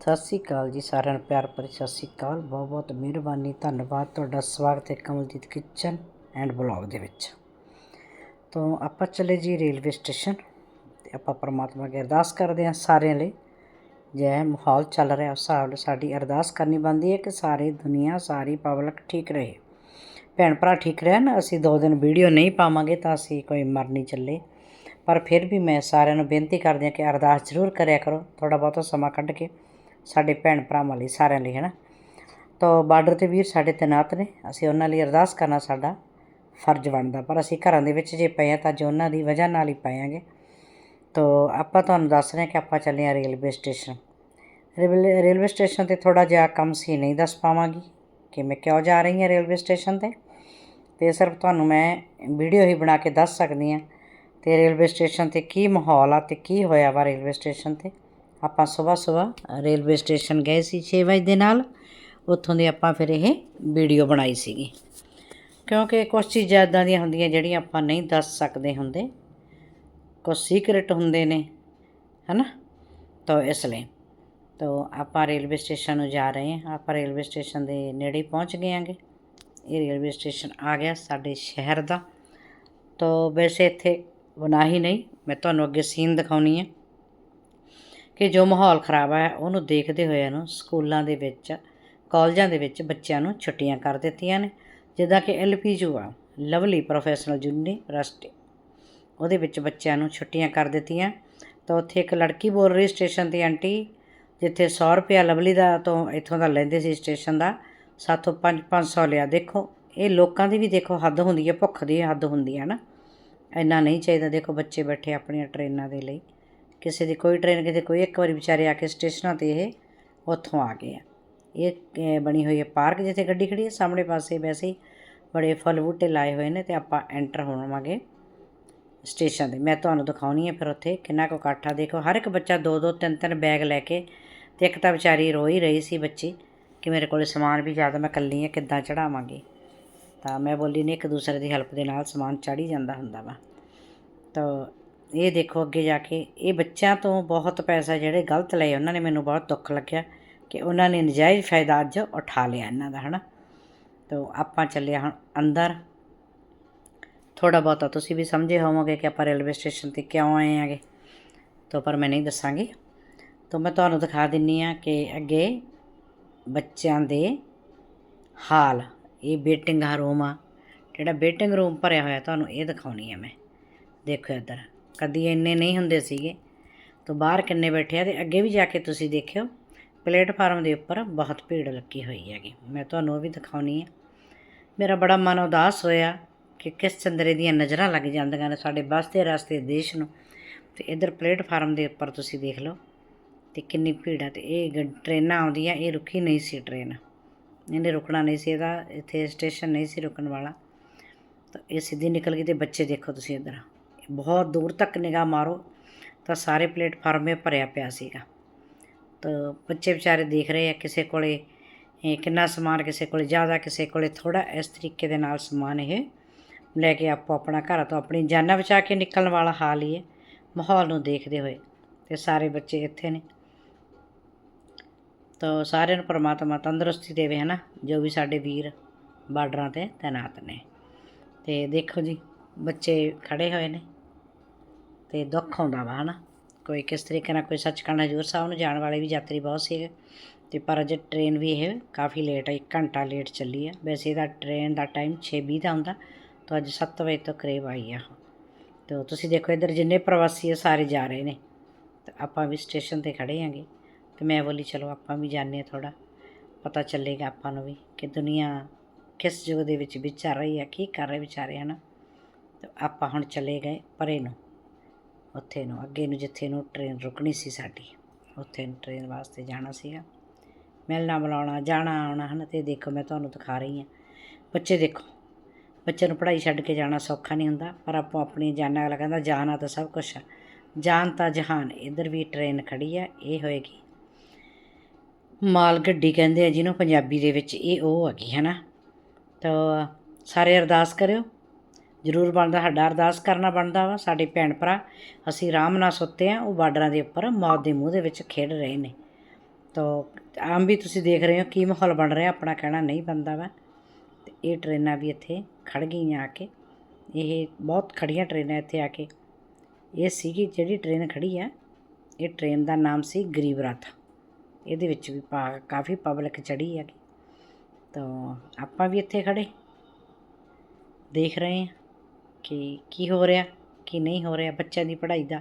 ਸਤਿ ਸ਼੍ਰੀ ਅਕਾਲ ਜੀ ਸਾਰਿਆਂ ਨੂੰ, ਪਿਆਰ ਭਰੀ ਸਤਿ ਸ਼੍ਰੀ ਅਕਾਲ। ਬਹੁਤ ਬਹੁਤ ਮਿਹਰਬਾਨੀ, ਧੰਨਵਾਦ ਤੁਹਾਡਾ ਸਵਾਗਤ ਹੈ ਕਮਲਜੀਤ ਕਿਚਨ ਐਂਡ ਬਲੌਗ ਦੇ ਵਿੱਚ। ਤੋਂ ਆਪਾਂ ਚਲੇ ਜੀ ਰੇਲਵੇ ਸਟੇਸ਼ਨ ਤੇ ਆਪਾਂ ਪਰਮਾਤਮਾ ਅੱਗੇ ਅਰਦਾਸ ਕਰਦੇ ਹਾਂ ਸਾਰਿਆਂ ਲਈ। ਜੈ ਮਾਹੌਲ ਚੱਲ ਰਿਹਾ ਉਸ ਹਿਸਾਬ ਨਾਲ ਸਾਡੀ ਅਰਦਾਸ ਕਰਨੀ ਬਣਦੀ ਹੈ ਕਿ ਸਾਰੀ ਦੁਨੀਆ, ਸਾਰੀ ਪਬਲਿਕ ਠੀਕ ਰਹੇ। ਭੈਣ ਭਰਾ ਠੀਕ ਰਹਿਣ, ਅਸੀਂ ਦੋ ਦਿਨ ਵੀਡੀਓ ਨਹੀਂ ਪਾਵਾਂਗੇ ਤਾਂ ਅਸੀਂ ਕੋਈ ਮਰ ਨਹੀਂ ਚੱਲੇ। ਪਰ ਫਿਰ ਵੀ ਮੈਂ ਸਾਰਿਆਂ ਨੂੰ ਬੇਨਤੀ ਕਰਦੀ ਹਾਂ ਕਿ ਅਰਦਾਸ ਜ਼ਰੂਰ ਕਰਿਆ ਕਰੋ ਥੋੜਾ ਬਹੁਤਾ ਸਮਾਂ ਕੱਢ ਕੇ। ਸਾਡੇ ਭੈਣ ਭਰਾਵਾਂ ਲਈ, ਸਾਰਿਆਂ ਲਈ ਹੈ ਨਾ ਤਾਂ ਬਾਰਡਰ ਤੇ ਵੀਰ ਸਾਡੇ ਤੈਨਾਤ ਨੇ, ਅਸੀਂ ਉਹਨਾਂ ਲਈ ਅਰਦਾਸ ਕਰਨਾ ਸਾਡਾ ਫਰਜ਼ ਬਣਦਾ, ਪਰ ਅਸੀਂ ਘਰਾਂ ਦੇ ਵਿੱਚ ਜੇ ਪਏ ਹਾਂ ਤਾਂ ਜੋ ਉਹਨਾਂ ਦੀ ਵਜ੍ਹਾ ਨਾਲ ਹੀ ਪਏਆਂਗੇ ਤਾਂ ਆਪਾਂ ਤੁਹਾਨੂੰ ਦੱਸ ਰਹੇ ਹਾਂ ਕਿ ਆਪਾਂ ਚੱਲੇ ਹਾਂ railway station. Railway railway station ਤੇ ਥੋੜਾ ਜਿਹਾ ਕੰਮ ਸੀ, ਨਹੀਂ ਦੱਸ ਪਾਵਾਂਗੀ ਕਿ ਮੈਂ ਕਿਉਂ ਜਾ ਰਹੀ ਹਾਂ ਰੇਲਵੇ ਸਟੇਸ਼ਨ ਤੇ। ਤੇ ਸਿਰਫ ਤੁਹਾਨੂੰ ਮੈਂ ਵੀਡੀਓ ਹੀ ਬਣਾ ਕੇ ਦੱਸ ਸਕਦੀ ਹਾਂ ਤੇ ਰੇਲਵੇ ਸਟੇਸ਼ਨ ਤੇ ਕੀ ਮਾਹੌਲ ਆ ਤੇ ਕੀ ਹੋਇਆ ਵਾ ਰੇਲਵੇ ਸਟੇਸ਼ਨ ਤੇ। ਆਪਾਂ ਸਵੇਰ ਸਵੇਰ ਰੇਲਵੇ ਸਟੇਸ਼ਨ ਗਏ ਸੀ 6 ਵਜੇ ਦੇ ਨਾਲ, ਉੱਥੋਂ ਦੀ ਆਪਾਂ ਫਿਰ ਇਹ ਵੀਡੀਓ ਬਣਾਈ ਸੀਗੀ। ਕਿਉਂਕਿ ਕੁਝ ਚੀਜ਼ਾਂ ਇਦਾਂ ਦੀਆਂ ਹੁੰਦੀਆਂ ਜਿਹੜੀਆਂ ਆਪਾਂ ਨਹੀਂ ਦੱਸ ਸਕਦੇ ਹੁੰਦੇ। ਕੁਝ ਸੀਕ੍ਰੇਟ ਹੁੰਦੇ ਨੇ, ਹਨਾ? ਤਾਂ ਇਸ ਲਈ ਤਾਂ ਆਪਾਂ ਰੇਲਵੇ ਸਟੇਸ਼ਨ ਨੂੰ ਜਾ ਰਹੇ ਹਾਂ। ਆਪਾਂ ਰੇਲਵੇ ਸਟੇਸ਼ਨ ਦੇ ਨੇੜੇ ਪਹੁੰਚ ਗਏ ਆਂਗੇ ਇਹ ਰੇਲਵੇ ਸਟੇਸ਼ਨ ਆ ਗਿਆ ਸਾਡੇ ਸ਼ਹਿਰ ਦਾ। ਤਾਂ ਵੈਸੇ ਇੱਥੇ ਬਣਾ ਹੀ ਨਹੀਂ, ਮੈਂ ਤੁਹਾਨੂੰ ਅੱਗੇ ਸੀਨ ਦਿਖਾਉਣੀ ਹੈ। ਕਿ ਜੋ ਮਾਹੌਲ ਖਰਾਬ ਹੈ ਉਹਨੂੰ ਦੇਖਦੇ ਹੋਏ ਨੂੰ ਸਕੂਲਾਂ ਦੇ ਵਿੱਚ, ਕਾਲਜਾਂ ਦੇ ਵਿੱਚ ਬੱਚਿਆਂ ਨੂੰ ਛੁੱਟੀਆਂ ਕਰ ਦਿੱਤੀਆਂ ਨੇ, ਜਿੱਦਾਂ ਕਿ ਐਲਪੀਯੂ ਆ, ਲਵਲੀ ਪ੍ਰੋਫੈਸ਼ਨਲ ਯੂਨੀਵਰਸਿਟੀ। ਉਹਦੇ ਵਿੱਚ ਬੱਚਿਆਂ ਨੂੰ ਛੁੱਟੀਆਂ ਕਰ ਦਿੱਤੀਆਂ। ਤਾਂ ਉੱਥੇ ਇੱਕ ਲੜਕੀ ਬੋਲ ਰਹੀ ਸਟੇਸ਼ਨ ਤੇ ਆਂਟੀ, ਜਿੱਥੇ 100 ਰੁਪਿਆ ਲਵਲੀ ਦਾ ਤੋਂ ਇੱਥੋਂ ਦਾ ਲੈਂਦੇ ਸੀ ਸਟੇਸ਼ਨ ਦਾ, ਸਾਥੋਂ 5 500 ਲਿਆ। ਦੇਖੋ, ਇਹ ਲੋਕਾਂ ਦੀ ਵੀ ਦੇਖੋ ਹੱਦ ਹੁੰਦੀ ਹੈ, ਭੁੱਖ ਦੀ ਹੱਦ ਹੁੰਦੀ ਹੈ ਨਾ। ਇੰਨਾ ਨਹੀਂ ਚਾਹੀਦਾ, ਦੇਖੋ ਬੱਚੇ ਬੈਠੇ ਆਪਣੀਆਂ ਟ੍ਰੇਨਾਂ ਦੇ ਲਈ। ਕਿਸੇ ਦੀ ਕੋਈ ਟ੍ਰੇਨ ਕਿਤੇ ਕੋਈ ਇੱਕ ਵਾਰੀ ਵਿਚਾਰੇ ਆ ਕੇ ਸਟੇਸ਼ਨਾਂ ਤੇ ਇਹ ਉੱਥੋਂ ਆ ਗਏ ਆ। ਇਹ ਬਣੀ ਹੋਈ ਹੈ ਪਾਰਕ ਜਿੱਥੇ ਗੱਡੀ ਖੜੀ ਹੈ, ਸਾਹਮਣੇ ਪਾਸੇ ਵੈਸੇ ਹੀ ਬੜੇ ਫੁੱਲ ਬੂਟੇ ਲਾਏ ਹੋਏ ਨੇ ਤੇ ਆਪਾਂ ਐਂਟਰ ਹੋਵਾਂਗੇ ਸਟੇਸ਼ਨ ਤੇ। ਮੈਂ ਤੁਹਾਨੂੰ ਦਿਖਾਉਣੀ ਹੈ ਫਿਰ ਉੱਥੇ ਕਿੰਨਾ ਕੁ ਇਕੱਠਾ ਦੇਖੋ, ਹਰ ਇੱਕ ਬੱਚਾ ਦੋ ਦੋ, ਤਿੰਨ ਤਿੰਨ ਬੈਗ ਲੈ ਕੇ ਤੇ ਇੱਕ ਤਾਂ ਵਿਚਾਰੀ ਰੋ ਹੀ ਰਹੀ ਸੀ ਬੱਚੀ ਕਿ ਮੇਰੇ ਕੋਲ ਸਮਾਨ ਵੀ ਜ਼ਿਆਦਾ, ਮੈਂ ਇਕੱਲੀ ਹਾਂ, ਕਿੱਦਾਂ ਚੜਾਵਾਂਗੀ ਤਾਂ ਮੈਂ ਬੋਲੀ ਨੇ ਇੱਕ ਦੂਸਰੇ ਦੀ ਹੈਲਪ ਦੇ ਨਾਲ ਸਮਾਨ ਚੜੀ ਜਾਂਦਾ ਹੁੰਦਾ ਵਾ। ਤਾਂ ਇਹ ਦੇਖੋ ਅੱਗੇ ਜਾ ਕੇ, ਇਹ ਬੱਚਿਆਂ ਤੋਂ ਬਹੁਤ ਪੈਸਾ ਜਿਹੜੇ ਗਲਤ ਲਏ, ਉਹਨਾਂ ਨੇ ਮੈਨੂੰ ਬਹੁਤ ਦੁੱਖ ਲੱਗਿਆ ਕਿ ਉਹਨਾਂ ਨੇ ਨਜਾਇਜ਼ ਫਾਇਦਾ ਅੱਜ ਉਠਾ ਲਿਆ ਇਹਨਾਂ ਦਾ, ਹਨਾ? ਤੋ ਆਪਾਂ ਚੱਲੇ ਹੁਣ ਅੰਦਰ। ਥੋੜਾ ਬਹੁਤਾ ਤੁਸੀਂ ਵੀ ਸਮਝੇ ਹੋਵੋਗੇ ਕਿ ਆਪਾਂ ਰੇਲਵੇ ਸਟੇਸ਼ਨ ਤੇ ਕਿਉਂ ਆਏ ਆਗੇ ਤਾਂ ਪਰ ਮੈਂ ਨਹੀਂ ਦੱਸਾਂਗੀ। ਤੋ ਮੈਂ ਤੁਹਾਨੂੰ ਦਿਖਾ ਦਿੰਨੀ ਆ ਕਿ ਅੱਗੇ ਬੱਚਿਆਂ ਦੇ ਹਾਲ, ਇਹ ਵੇਟਿੰਗ ਰੂਮ ਆ। ਜਿਹੜਾ ਵੇਟਿੰਗ ਰੂਮ ਭਰਿਆ ਹੋਇਆ, ਤੁਹਾਨੂੰ ਇਹ ਦਿਖਾਉਣੀ ਆ ਮੈਂ। ਦੇਖੋ ਇੱਧਰ। ਕਦੀ ਇੰਨੇ ਨਹੀਂ ਹੁੰਦੇ ਸੀਗੇ। ਤਾਂ ਬਾਹਰ ਕਿੰਨੇ ਬੈਠੇ ਆ ਤੇ ਅੱਗੇ ਵੀ ਜਾ ਕੇ ਤੁਸੀਂ ਦੇਖਿਓ, ਪਲੇਟਫਾਰਮ ਦੇ ਉੱਪਰ ਬਹੁਤ ਭੀੜ ਲੱਗੀ ਹੋਈ ਹੈਗੀ। ਮੈਂ ਤੁਹਾਨੂੰ ਉਹ ਵੀ ਦਿਖਾਉਣੀ ਆ। ਮੇਰਾ ਬੜਾ ਮਨ ਉਦਾਸ ਹੋਇਆ ਕਿ ਕਿਸ ਚੰਦਰੇ ਦੀਆਂ ਨਜ਼ਰਾਂ ਲੱਗ ਜਾਂਦੀਆਂ ਨੇ ਸਾਡੇ ਬਸਦੇ ਰਸਤੇ ਦੇਸ਼ ਨੂੰ। ਤੇ ਇੱਧਰ ਪਲੇਟਫਾਰਮ ਦੇ ਉੱਪਰ ਤੁਸੀਂ ਦੇਖ ਲਓ ਤੇ ਕਿੰਨੀ ਭੀੜ ਆ ਤੇ ਇਹ ਗ- ਟ੍ਰੇਨਾਂ ਆਉਂਦੀਆਂ, ਇਹ ਰੁਕੀ ਨਹੀਂ ਸੀ ਟ੍ਰੇਨ। ਇਹਨੇ ਰੁਕਣਾ ਨਹੀਂ ਸੀ ਇਹਦਾ, ਇੱਥੇ ਸਟੇਸ਼ਨ ਨਹੀਂ ਸੀ ਰੁਕਣ ਵਾਲਾ। ਤਾਂ ਇਹ ਸਿੱਧੀ ਨਿਕਲ ਗਈ ਤੇ ਬੱਚੇ ਦੇਖੋ ਤੁਸੀਂ ਇੱਧਰ। ਬਹੁਤ ਦੂਰ ਤੱਕ ਨਿਗਾਹ ਮਾਰੋ, ਤਾਂ ਸਾਰੇ ਪਲੇਟਫਾਰਮ ਇਹ ਭਰਿਆ ਪਿਆ ਸੀਗਾ। ਤਾਂ ਬੱਚੇ ਵਿਚਾਰੇ ਦੇਖ ਰਹੇ ਆ ਕਿਸੇ ਕੋਲੇ, ਇਹ ਕਿੰਨਾ ਸਮਾਨ, ਕਿਸੇ ਕੋਲੇ ਜ਼ਿਆਦਾ, ਕਿਸੇ ਕੋਲੇ ਥੋੜਾ ਇਸ ਤਰੀਕੇ ਦੇ ਨਾਲ ਸਮਾਨ ਇਹ ਲੈ ਕੇ ਆਪੋ ਆਪਣਾ ਘਰ ਤੋਂ ਆਪਣੀ ਜਾਨਾਂ ਬਚਾ ਕੇ ਨਿਕਲਣ ਵਾਲਾ ਹਾਲ ਹੀ ਹੈ, ਮਾਹੌਲ ਨੂੰ ਦੇਖਦੇ ਹੋਏ, ਤੇ ਸਾਰੇ ਬੱਚੇ ਇੱਥੇ ਨੇ। ਤਾਂ ਸਾਰਿਆਂ ਨੂੰ ਪਰਮਾਤਮਾ ਤੰਦਰੁਸਤੀ ਦੇਵੇ, ਹਨਾ, ਜੋ ਵੀ ਸਾਡੇ ਵੀਰ ਬਾਰਡਰਾਂ ਤੇ ਤੈਨਾਤ ਨੇ। ਤੇ ਦੇਖੋ ਜੀ, ਬੱਚੇ ਖੜੇ ਹੋਏ ਨੇ। ਤੇ ਦੁੱਖ ਆਉਂਦਾ ਵਾ, ਹਨਾ। ਕੋਈ ਕਿਸ ਤਰੀਕੇ ਨਾਲ ਕੋਈ ਸੱਚਖੰਡ ਹਜੂਰ ਸਾਹਿਬ ਨੂੰ ਜਾਣ ਵਾਲੇ ਵੀ ਯਾਤਰੀ ਬਹੁਤ ਸੀਗੇ। ਤੇ ਪਰ ਅੱਜ ਟ੍ਰੇਨ ਵੀ ਇਹ ਕਾਫੀ ਲੇਟ ਹੈ 1 ਘੰਟਾ ਲੇਟ ਚੱਲੀ ਆ। ਵੈਸੇ ਇਹਦਾ ਟ੍ਰੇਨ ਦਾ ਟਾਈਮ 6:20 ਦਾ ਹੁੰਦਾ, ਤਾਂ ਅੱਜ 7 ਵਜੇ ਤੋਂ ਕਰੀਬ ਆਈ ਆ ਤੇ ਤੁਸੀਂ ਦੇਖੋ ਇੱਧਰ ਜਿੰਨੇ ਪ੍ਰਵਾਸੀ ਆ, ਸਾਰੇ ਜਾ ਰਹੇ ਨੇ। ਤੇ ਆਪਾਂ ਵੀ ਸਟੇਸ਼ਨ ਤੇ ਖੜੇ ਆਂਗੇ ਤੇ ਮੈਂ ਬੋਲੀ, ਚਲੋ ਆਪਾਂ ਵੀ ਜਾਣੇ ਥੋੜਾ ਪਤਾ ਚੱਲੇਗਾ ਆਪਾਂ ਨੂੰ ਵੀ ਕਿ ਦੁਨੀਆ ਕਿਸ ਯੁੱਗ ਦੇ ਵਿੱਚ ਵਿਚਰ ਰਹੀ ਹੈ ਕੀ ਕਰ ਰਹੇ ਵਿਚਾਰੇ, ਹਨ। ਤੇ ਆਪਾਂ ਹੁਣ ਚਲੇ ਗਏ ਪਰੇ ਨੂੰ। ਉੱਥੇ ਨੂੰ, ਅੱਗੇ ਨੂੰ ਜਿੱਥੇ ਨੂੰ ਟ੍ਰੇਨ ਰੁਕਣੀ ਸੀ ਸਾਡੀ। ਉੱਥੇ ਨੂੰ ਟ੍ਰੇਨ ਵਾਸਤੇ ਜਾਣਾ ਸੀਗਾ। ਮਿਲਣਾ ਬੁਲਾਉਣਾ, ਜਾਣਾ ਆਉਣਾ, ਹਨ, ਤੇ ਦੇਖੋ ਮੈਂ ਤੁਹਾਨੂੰ ਦਿਖਾ ਰਹੀ ਹਾਂ। ਬੱਚੇ ਦੇਖੋ ਬੱਚੇ ਨੂੰ ਪੜ੍ਹਾਈ ਛੱਡ ਕੇ ਜਾਣਾ ਸੌਖਾ ਨਹੀਂ ਹੁੰਦਾ, ਪਰ ਆਪੋ ਆਪਣੀ ਜਾਨਾਂ ਅਗਲਾ ਕਹਿੰਦਾ ਜਾਣਾ ਤਾਂ ਸਭ ਕੁਝ ਆ। ਜਾਨ ਤਾਂ ਜਹਾਨ, ਇੱਧਰ ਵੀ ਟ੍ਰੇਨ ਖੜੀ ਆ, ਇਹ ਹੋਏਗੀ। ਮਾਲ ਗੱਡੀ ਕਹਿੰਦੇ ਆ ਜਿਹਨੂੰ ਪੰਜਾਬੀ ਦੇ ਵਿੱਚ ਇਹ ਉਹ ਹੈਗੀ ਹੈ ਨਾ ਤਾਂ ਸਾਰੇ ਅਰਦਾਸ ਕਰਿਓ। ਜ਼ਰੂਰ ਬਣਦਾ, ਸਾਡਾ ਅਰਦਾਸ ਕਰਨਾ ਬਣਦਾ ਵਾ, ਸਾਡੇ ਭੈਣ ਭਰਾ, ਅਸੀਂ ਆਰਾਮ ਨਾਲ ਸੁੱਤੇ ਆ, ਉਹ ਬਾਰਡਰਾਂ ਦੇ ਉੱਪਰ ਮੌਤ ਦੇ ਮੂੰਹ ਦੇ ਵਿੱਚ ਖੇਡ ਰਹੇ ਨੇ। ਤੋ ਆਮ ਵੀ ਤੁਸੀਂ ਦੇਖ ਰਹੇ ਹੋ ਕੀ ਮਾਹੌਲ ਬਣ ਰਿਹਾ, ਆਪਣਾ ਕਹਿਣਾ ਨਹੀਂ ਬੰਦਾ ਵਾ। ਤੇ ਇਹ ਟ੍ਰੇਨਾਂ ਵੀ ਇੱਥੇ ਖੜ ਗਈਆਂ ਆ ਕੇ, ਇਹ ਬਹੁਤ ਖੜੀਆਂ ਟ੍ਰੇਨਾਂ ਇੱਥੇ ਆ ਕੇ। ਇਹ ਸੀਗੀ ਜਿਹੜੀ ਟ੍ਰੇਨ ਖੜੀ ਆ, ਇਹ ਟ੍ਰੇਨ ਦਾ ਨਾਮ ਸੀ ਗਰੀਬ ਰਥ। ਇਹਦੇ ਵਿੱਚ ਵੀ ਪਾ- ਕਾਫੀ ਪਬਲਿਕ ਚੜੀ ਹੈਗੀ। ਤਾਂ ਆਪਾਂ ਵੀ ਇੱਥੇ ਖੜੇ ਦੇਖ ਰਹੇ ਹਾਂ ਕਿ ਕੀ ਹੋ ਰਿਹਾ, ਕੀ ਨਹੀਂ ਹੋ ਰਿਹਾ ਬੱਚਿਆਂ ਦੀ ਪੜ੍ਹਾਈ ਦਾ।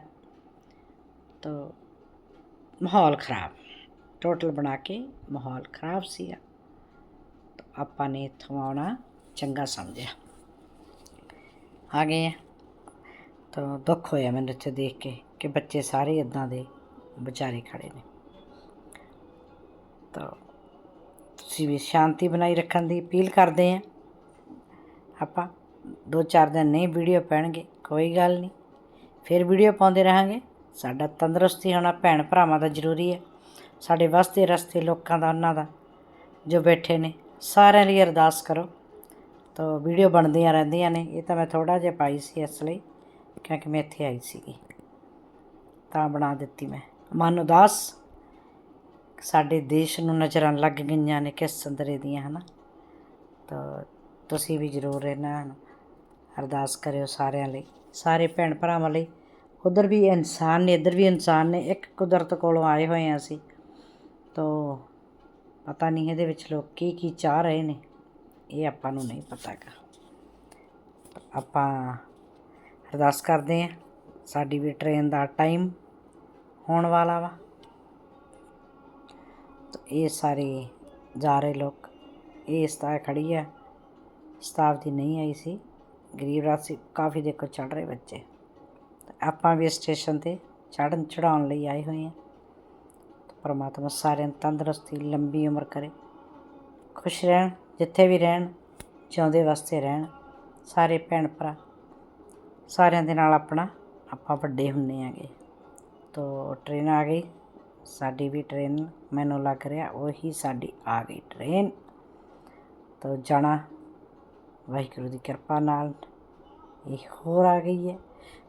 ਤਾਂ ਮਾਹੌਲ ਖਰਾਬ, ਟੋਟਲ ਬਣਾ ਕੇ ਮਾਹੌਲ ਖਰਾਬ ਸੀਗਾ। ਤਾਂ ਆਪਾਂ ਨੇ ਇੱਥੋਂ ਆਉਣਾ ਚੰਗਾ ਸਮਝਿਆ। ਆ ਗਏ ਆ। ਤਾਂ ਦੁੱਖ ਹੋਇਆ ਮੈਨੂੰ ਇੱਥੇ ਦੇਖ ਕੇ ਕਿ ਬੱਚੇ ਸਾਰੇ ਇਦਾਂ ਦੇ ਵਿਚਾਰੇ ਖੜੇ ਨੇ। ਤਾਂ ਤੁਸੀਂ ਵੀ ਸ਼ਾਂਤੀ ਬਣਾਈ ਰੱਖਣ ਦੀ ਅਪੀਲ ਕਰਦੇ ਆ। ਆਪਾਂ ਦੋ ਚਾਰ ਦਿਨ ਨਹੀਂ ਵੀਡੀਓ ਪੈਣਗੇ, ਕੋਈ ਗੱਲ ਨਹੀਂ। ਫਿਰ ਵੀਡੀਓ ਪਾਉਂਦੇ ਰਹਾਂਗੇ। ਸਾਡਾ ਤੰਦਰੁਸਤੀ ਹੋਣਾ ਭੈਣ ਭਰਾਵਾਂ ਦਾ ਜ਼ਰੂਰੀ ਹੈ। ਸਾਡੇ ਵਸਦੇ ਰਸਤੇ ਲੋਕਾਂ ਦਾ, ਉਹਨਾਂ ਦਾ, ਜੋ ਬੈਠੇ ਨੇ, ਸਾਰਿਆਂ ਲਈ ਅਰਦਾਸ ਕਰੋ। ਤਾਂ ਵੀਡੀਓ ਬਣਦੀਆਂ ਰਹਿੰਦੀਆਂ ਨੇ। ਇਹ ਤਾਂ ਮੈਂ ਥੋੜਾ ਜਿਹਾ ਪਾਈ ਸੀ ਇਸ ਲਈ, ਕਿਉਂਕਿ ਮੈਂ ਇੱਥੇ ਆਈ ਸੀਗੀ। ਤਾਂ ਬਣਾ ਦਿੱਤੀ ਮੈਂ। ਮਨ ਉਦਾਸ, ਸਾਡੇ ਦੇਸ਼ ਨੂੰ ਨਜ਼ਰਾਂ ਲੱਗ ਗਈਆਂ ਨੇ ਕਿਸ ਸੰਦਰੇ ਦੀਆਂ, ਹਨਾ? ਤਾਂ ਤੁਸੀਂ ਵੀ ਜ਼ਰੂਰ ਇਹਨਾਂ ਨੂੰ ਅਰਦਾਸ ਕਰਿਓ ਸਾਰਿਆਂ ਲਈ, ਸਾਰੇ ਭੈਣ ਭਰਾਵਾਂ ਲਈ। ਉਧਰ ਵੀ ਇਨਸਾਨ ਨੇ, ਇੱਧਰ ਵੀ ਇਨਸਾਨ ਨੇ, ਇੱਕ ਕੁਦਰਤ ਕੋਲੋਂ ਆਏ ਹੋਏ ਹਾਂ ਅਸੀਂ। ਤਾਂ ਪਤਾ ਨਹੀਂ ਇਹਦੇ ਵਿੱਚ ਲੋਕ ਕੀ ਕੀ ਚਾਹ ਰਹੇ ਨੇ, ਇਹ ਆਪਾਂ ਨੂੰ ਨਹੀਂ ਪਤਾ ਆਪਾਂ ਅਰਦਾਸ ਕਰਦੇ ਹਾਂ, ਸਾਡੀ ਵੀ ਟ੍ਰੇਨ ਦਾ ਟਾਈਮ ਹੋਣ ਵਾਲਾ ਵਾ। ਤਾਂ ਇਹ ਸਾਰੇ ਜਾ ਰਹੇ ਲੋਕ, ਇਹ ਸਤਾ ਖੜੀ ਹੈ ਸਤਾਵ ਦੀ ਨਹੀਂ ਆਈ ਸੀ। ਗਰੀਬ ਰਾਤ ਸੀ, ਕਾਫੀ ਦੇਖੋ ਚੜ ਰਹੇ ਬੱਚੇ। ਤਾਂ ਆਪਾਂ ਵੀ ਸਟੇਸ਼ਨ ਤੇ ਚੜਨ ਚੜਾਉਣ ਲਈ ਆਏ ਹੋਏ ਹਾਂ। ਪਰਮਾਤਮਾ ਸਾਰਿਆਂ ਨੂੰ ਤੰਦਰੁਸਤੀ, ਲੰਬੀ ਉਮਰ ਕਰੇ। ਖੁਸ਼ ਰਹਿਣ, ਜਿੱਥੇ ਵੀ ਰਹਿਣ ਚਾਹੁੰਦੇ ਵਾਸਤੇ ਰਹਿਣ। ਸਾਰੇ ਭੈਣ ਭਰਾ, ਸਾਰਿਆਂ ਦੇ ਨਾਲ ਆਪਣਾ, ਆਪਾਂ ਵੱਡੇ ਹੁੰਨੇ ਆਗੇ ਤੋ ਟ੍ਰੇਨ ਆ ਗਈ, ਸਾਡੀ ਵੀ ਟ੍ਰੇਨ, ਮੈਨੂੰ ਲੱਗ ਰਿਹਾ ਉਹੀ ਸਾਡੀ ਆ ਗਈ ਟ੍ਰੇਨ। ਤੋ ਜਾਣਾ ਵਾਹਿਗੁਰੂ ਦੀ ਕਿਰਪਾ ਨਾਲ ਇਹ ਹੋਰ ਆ ਗਈ ਹੈ।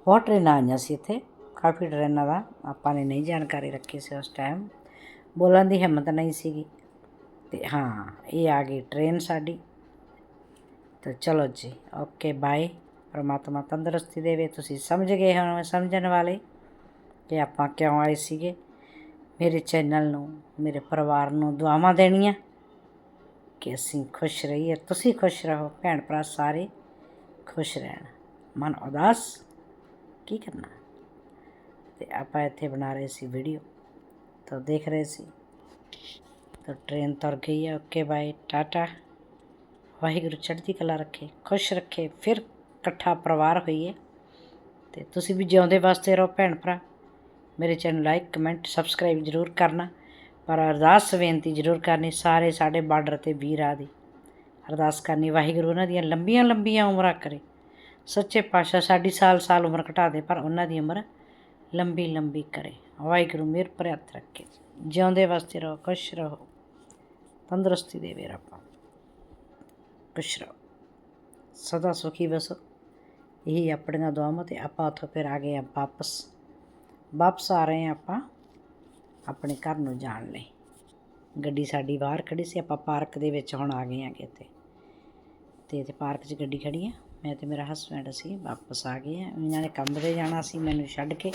ਬਹੁਤ ਟ੍ਰੇਨਾਂ ਆਈਆਂ ਸੀ ਇੱਥੇ। ਕਾਫੀ ਟ੍ਰੇਨਾਂ ਦਾ ਆਪਾਂ ਨੇ ਨਹੀਂ ਜਾਣਕਾਰੀ ਰੱਖੀ ਸੀ ਉਸ ਟਾਈਮ। ਬੋਲਣ ਦੀ ਹਿੰਮਤ ਨਹੀਂ ਸੀਗੀ। ਤੇ ਹਾਂ, ਇਹ ਆ ਗਈ ਟ੍ਰੇਨ ਸਾਡੀ। ਤਾਂ ਚਲੋ ਜੀ, ਓਕੇ, ਬਾਏ। ਪਰਮਾਤਮਾ ਤੰਦਰੁਸਤੀ ਦੇਵੇ। ਤੁਸੀਂ ਸਮਝ ਗਏ ਹੋ ਸਮਝਣ ਵਾਲੇ ਕਿ ਆਪਾਂ ਕਿਉਂ ਆਏ ਸੀਗੇ। ਮੇਰੇ ਚੈਨਲ ਨੂੰ, ਮੇਰੇ ਪਰਿਵਾਰ ਨੂੰ ਦੁਆਵਾਂ ਦੇਣੀਆਂ। ਕਿ ਅਸੀਂ ਖੁਸ਼ ਰਹੀਏ। ਤੁਸੀਂ ਖੁਸ਼ ਰਹੋ, ਭੈਣ ਭਰਾ ਸਾਰੇ ਖੁਸ਼ ਰਹਿਣ। ਮਨ ਉਦਾਸ, ਕੀ ਕਰਨਾ? ਤੇ ਆਪਾਂ ਇੱਥੇ ਬਣਾ ਰਹੇ ਸੀ ਵੀਡੀਓ ਤਾਂ ਦੇਖ ਰਹੇ ਸੀ। ਤਾਂ ਟ੍ਰੇਨ ਤੁਰ ਗਈ ਹੈ ਓਕੇ ਬਾਏ ਟਾਟਾ। ਵਾਹਿਗੁਰੂ ਚੜ੍ਹਦੀ ਕਲਾ ਰੱਖੇ, ਖੁਸ਼ ਰੱਖੇ, ਫਿਰ ਇਕੱਠਾ ਪਰਿਵਾਰ ਹੋਈਏ। ਤੇ ਤੁਸੀਂ ਵੀ ਜਿਉਂਦੇ ਵਾਸਤੇ ਰਹੋ, ਭੈਣ ਭਰਾ। ਮੇਰੇ ਚੈਨਲ ਲਾਈਕ ਕਮੈਂਟ ਸਬਸਕ੍ਰਾਈਬ ਜ਼ਰੂਰ ਕਰਨਾ। ਪਰ ਅਰਦਾਸ ਬੇਨਤੀ ਜ਼ਰੂਰ ਕਰਨੀ ਸਾਰੇ ਸਾਡੇ ਬਾਰਡਰ ਤੇ ਵੀਰਾਂ ਦੀ। ਅਰਦਾਸ ਕਰਨੀ, ਵਾਹਿਗੁਰੂ ਉਹਨਾਂ ਦੀਆਂ ਲੰਬੀਆਂ ਲੰਬੀਆਂ ਉਮਰਾਂ ਕਰੇ। ਸੱਚੇ ਪਾਤਸ਼ਾਹ ਸਾਡੀ ਸਾਲ ਸਾਲ ਉਮਰ ਘਟਾ ਦੇ, ਪਰ ਉਹਨਾਂ ਦੀ ਉਮਰ ਲੰਬੀ ਲੰਬੀ ਕਰੇ। ਵਾਹਿਗੁਰੂ ਮੇਰ ਪਰ ਹੱਥ ਰੱਖੇ। ਜਿਉਂਦੇ ਵਾਸਤੇ ਰਹੋ, ਖੁਸ਼ ਰਹੋ। ਤੰਦਰੁਸਤੀ ਦੇਵੇ ਰੱਬ। ਖੁਸ਼ ਰਹੋ। ਸਦਾ ਸੁਖੀ ਵਸੋ ਇਹੀ ਆਪਣੀਆਂ ਦੁਆਵਾਂ ਤੇ ਆਪਾਂ ਉੱਥੋਂ ਫਿਰ ਆ ਗਏ ਆ ਵਾਪਸ। ਵਾਪਸ ਆ ਰਹੇ ਆ ਆਪਾਂ ਆਪਣੇ ਘਰ ਨੂੰ ਜਾਣ ਲਈ। ਗੱਡੀ ਸਾਡੀ ਬਾਹਰ ਖੜੀ ਸੀ, ਆਪਾਂ ਪਾਰਕ ਦੇ ਵਿੱਚ ਹੁਣ ਆ ਗਏ ਆਗੇ ਤੇ। ਤੇ ਇੱਥੇ ਪਾਰਕ 'ਚ ਗੱਡੀ ਖੜੀ ਆ। ਮੈਂ ਤੇ ਮੇਰਾ ਹਸਬੈਂਡ ਅਸੀਂ ਵਾਪਸ ਆ ਗਏ ਆ ਇਹਨਾਂ ਨੇ ਕੰਮ ਤੇ ਜਾਣਾ ਸੀ ਮੈਨੂੰ ਛੱਡ ਕੇ।